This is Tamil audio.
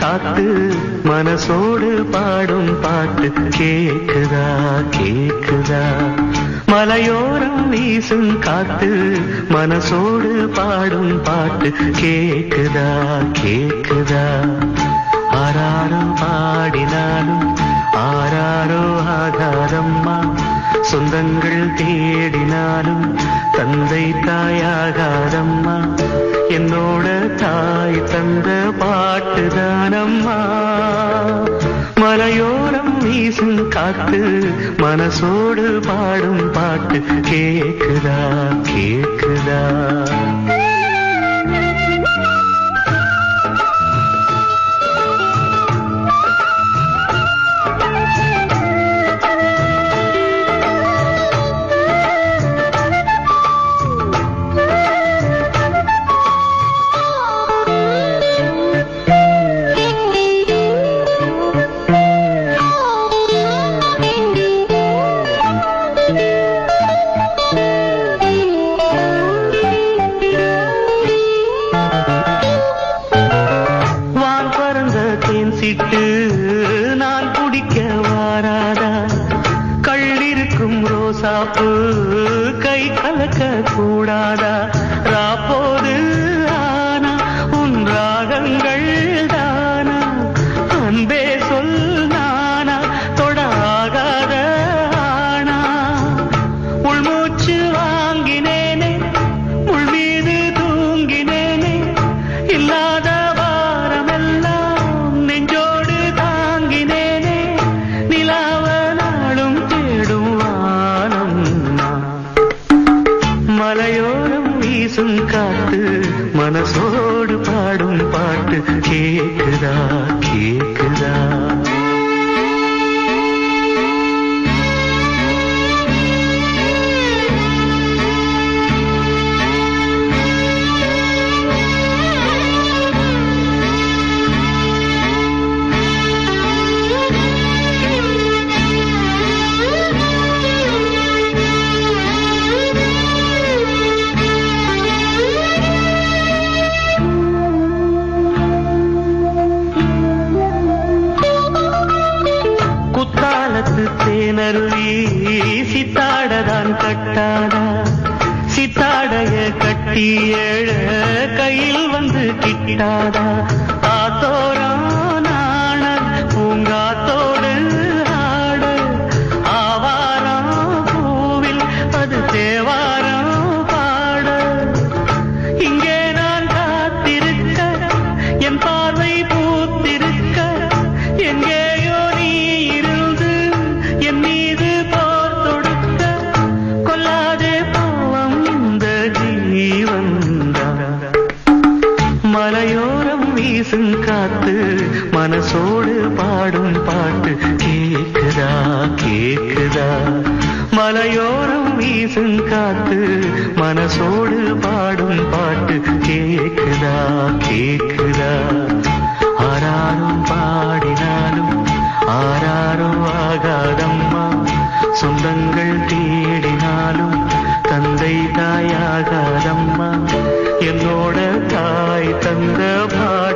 காத்து மனசோடு பாடும் பாட்டு கேக்குதா கேக்குதா? மலையோரம் வீசும் காத்து மனசோடு பாடும் பாட்டு கேக்குதா கேக்குதா? ஆராரம் பாடினாலும் ஆராரோ ஆகாதம்மா. சொந்தங்கள் தேடினாலும் தந்தை தாயாகாதம்மா. என்னோட தாய் தந்த பாட்டுதானம்மா. மலையோரம் வீசும் காத்து மனசோடு பாடும் பாட்டு கேக்குதா கேக்குதா? கள்ளிருக்கும் ரோசாப்பு கை கலக்க கூடாதா ரா வீசும் காத்து மனசோடு பாடும் பாட்டு கேக்குதா? கே முக்காலத்து தேனருவி சித்தாடதான் கட்டாடா சித்தாடைய கட்டி ஏழ கையில் வந்து கிட்டாடா ஆத்தோரா காத்து மனசோடு பாடும் பாட்டு கேக்குதா கேக்குதா? மலையோரம் வீசும் காத்து மனசோடு பாடும் பாட்டு கேக்குதா கேக்குதா? ஆராரும் பாடினாலும் ஆராரோ ஆகாதம்மா. சொந்தங்கள் தேடினாலும் தந்தை தாயாகாதம்மா. என்னோட தாய் தந்த பாட